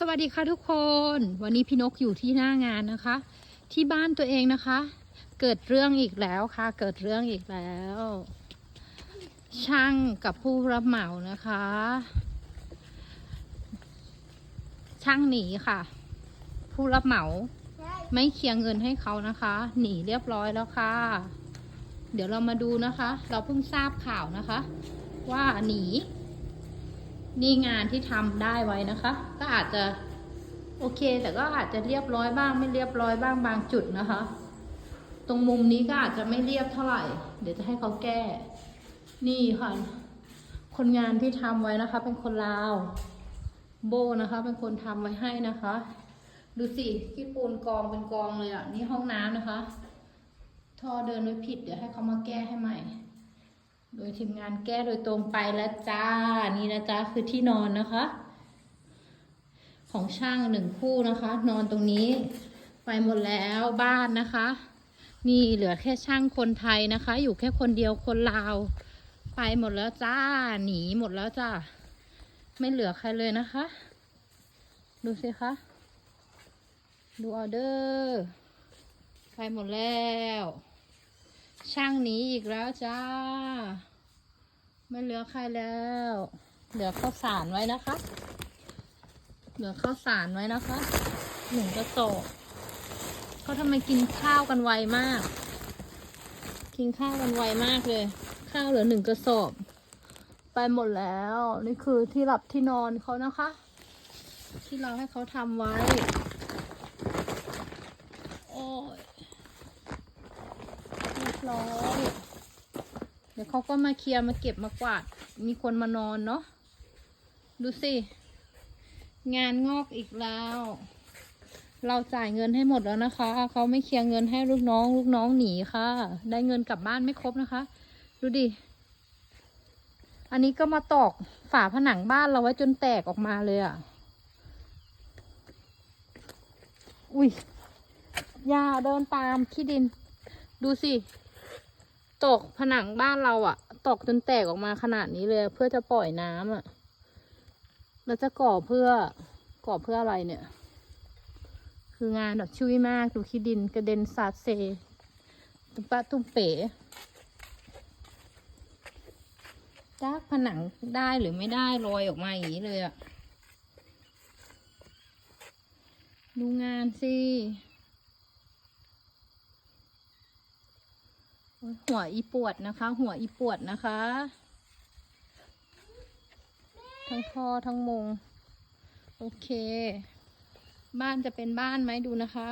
สวัสดีค่ะทุกคน วันนี้พี่นกอยู่ที่หน้างานนะคะ ที่บ้านตัวเองนะคะ เกิดเรื่องอีกแล้วค่ะ เกิดเรื่องอีกแล้ว ช่างกับผู้รับเหมานะคะ ช่างหนีค่ะ ผู้รับเหมา ไม่เคลียร์เงินให้เขานะคะ หนีเรียบร้อยแล้วค่ะ เดี๋ยวเรามาดูนะคะ เราเพิ่งทราบข่าวนะคะ ว่าหนี นี่งานที่ทำได้ไว้นะคะ ก็อาจจะโอเค แต่ก็อาจจะเรียบร้อยบ้างไม่เรียบร้อยบ้างบางจุดนะคะ ตรงมุมนี้ก็อาจจะไม่เรียบเท่าไหร่ เดี๋ยวจะให้เขาแก้ นี่ค่ะ คนงานที่ทำไว้นะคะ เป็นคนลาว โบนะคะ เป็นคนทำไว้ให้นะคะ ดูสิที่ปูนกองเป็นกองเลยอะ นี่ห้องน้ำนะคะ ท่อเดินไว้ผิด เดี๋ยวให้เขามาแก้ให้ใหม่ โดยทีมงานแก้โดยตรงไปแล้วจ้า นี่นะจ๊ะคือที่นอนนะคะ ของช่างหนึ่งคู่นะคะ นอนตรงนี้ไปหมดแล้วบ้านนะคะ นี่เหลือแค่ช่างคนไทยนะคะ อยู่แค่คนเดียวคนลาว ไปหมดแล้วจ้า หนีหมดแล้วจ้า ไม่เหลือใครเลยนะคะ ดูสิคะ ดูออเดอร์ ไปหมดแล้ว ช่างหนีอีกแล้วจ้า ไม่เหลือใครแล้ว เหลือข้าวสารไว้นะคะ เหลือข้าวสารไว้นะคะหนึ่งกระสอบเขาทำไมกินข้าวกันไวมาก กินข้าวกันไวมากเลย ข้าวเหลือหนึ่งกระสอบ ไปหมดแล้ว นี่คือที่หลับที่นอนเขานะคะ ที่เราให้เขาทำไว้ โอ้ย ร้อย เดี๋ยวเขาก็มาเคลียร์มาเก็บมากวาด มีคนมานอนเนาะ ดูสิ งานงอกอีกแล้ว เราจ่ายเงินให้หมดแล้วนะคะ เขาไม่เคลียร์เงินให้ลูกน้อง ลูกน้องหนีค่ะ ได้เงินกลับบ้านไม่ครบนะคะ ดูดิ อันนี้ก็มาตอกฝาผนังบ้านเราไว้จนแตกออกมาเลยอะ่ะ อุ้ยอย่าเดินตามขี้ดิน ดูสิ ตกผนังบ้านเราอะตกจนแตกออกมาขนาดนี้เลยเพื่อจะปล่อยน้ำอะแล้วจะก่อเพื่อก่อเพื่ออะไรเนี่ย คืองานแบบชุยมากดูขี้ดินกระเด็นสาดเซตุ้มปะตุ้มเป๋จากผนังได้หรือไม่ได้ลอยออกมาอย่างนี้เลยอะดูงานสิ หัวอีปวดนะคะ หัวอีปวดนะคะ ทั้งพ่อทั้งมง โอเค บ้านจะเป็นบ้านไหมดูนะคะ